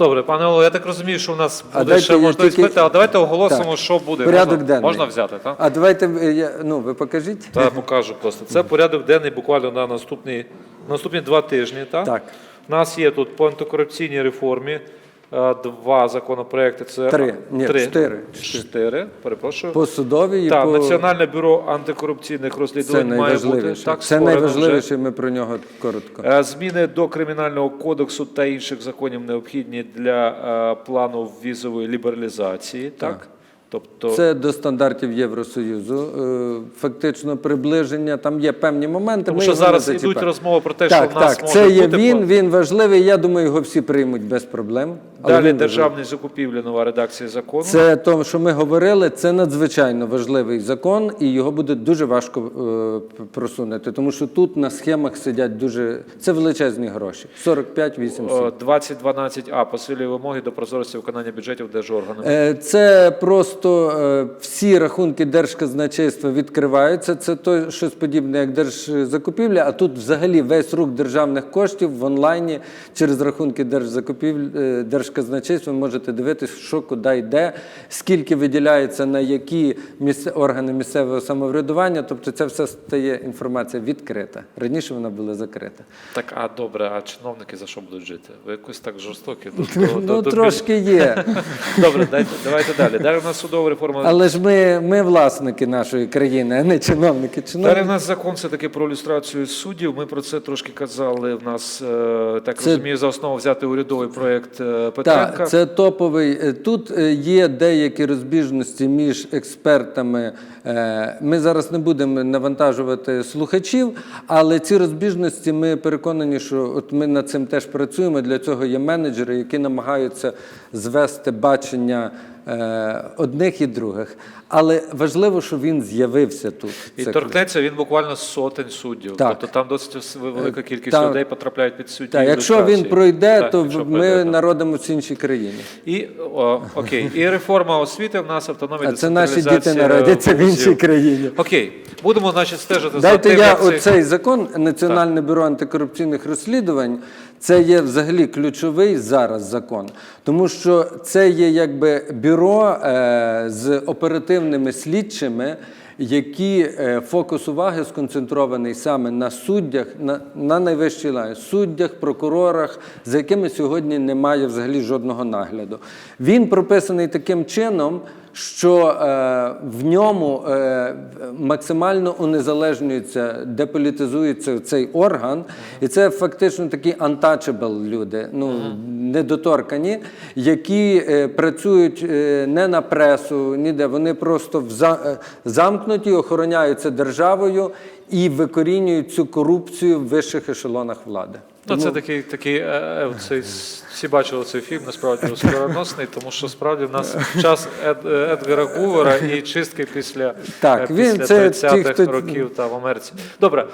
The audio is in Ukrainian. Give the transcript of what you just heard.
Добре, пане Олег, я так розумію, що у нас А буде дайте ще я можливість тільки- пити, але давайте оголосимо, Так. що буде. Порядок можна, денний. можна взяти, так? А давайте е, я, ну, ви покажіть. Та я покажу просто. Це порядок денний буквально на наступні, наступні два тижні. Так? Так. У нас є тут по антикорупційній реформі два законопроекти. Це Три. Ні, три. чотири. Чотири, перепрошую. По судовій і Так, по... Національне бюро антикорупційних це розслідувань має бути найважливіше. так це створено вже. найважливіше, ми про нього коротко. Е, Зміни до кримінального кодексу та інших законів необхідні для е, плану візової лібералізації. Так, тобто Це до стандартів Євросоюзу. Е, Фактично приближення. Там є певні моменти. тому що зараз зачіпаємо. розмови про те, Так, що в нас так, може це є бути він, по- він важливий. Я думаю, його всі приймуть без проблем. Далі він державні закупівлі, нова редакція закону. Це то, що ми говорили, це надзвичайно важливий закон, і його буде дуже важко е, просунути, тому що тут на схемах сидять дуже це величезні гроші. 45 800 О, 2012а посилює вимоги до прозорості виконання бюджетів держорганами. Е, Це просто е, всі рахунки держказначейства відкриваються. Це то щось подібне, як держзакупівля. А тут взагалі весь рух державних коштів в онлайні через рахунки держзакупівль е, держказначейства. Ви можете дивитися, що куди йде, скільки виділяється на які місце органи місцевого самоврядування. Тобто, це все стає інформація відкрита. Раніше вона була закрита. Так, а добре, а чиновники за що будуть жити? Ви якось так жорстокі. до- до- Ну до- трошки є. Добре, дайте, давайте далі. Далі у нас судова реформа. Але ж ми, ми власники нашої країни, а не чиновники. Далі в нас закон все-таки про ілюстрацію суддів. Ми про це трошки казали. В нас, е, так Це- розумію, за основу взяти урядовий проєкт е, Петренка. Так, це топовий. Е, Тут є деякі розбіжності між експертами. Ми зараз не будемо навантажувати слухачів, але ці розбіжності ми переконані, що от ми над цим теж працюємо. Для цього є менеджери, які намагаються звести бачення одних і других. Але важливо, що він з'явився тут. І Це торкнеться він буквально сотень суддів. Так. Тобто там досить велика кількість Та- людей потрапляють під судді. Так, якщо він пройде, Так, то ми пройде, так. народимося в іншій країні. І о, окей, і реформа освіти в нас автономія А це наші діти народяться в іншій країні. Окей, будемо значить стежити Дайте за тим, я як цей- закон Національне бюро антикорупційних розслідувань. Це є взагалі ключовий зараз закон, тому що це є якби бюро е, з оперативними слідчими, які е, фокус уваги сконцентрований саме на суддях, на, на найвищій лаві, суддях, прокурорах, за якими сьогодні немає взагалі жодного нагляду. Він прописаний таким чином що е, в ньому е, максимально унезалежнюється, деполітизується цей орган, і це фактично такі untouchable люди, ну недоторкані, які е, працюють е, не на пресу, ніде. Вони просто в за- е, замкнуті, охороняються державою і викорінюють цю корупцію в вищих ешелонах влади. Ну, це такий, такий е, е, цей, всі бачили цей фільм, насправді скороносний, тому що справді в нас час Ед, е, Едгара Гувера і чистки після, Так, е, він- після це ті, 30-х хто- років та в Америці. Добре,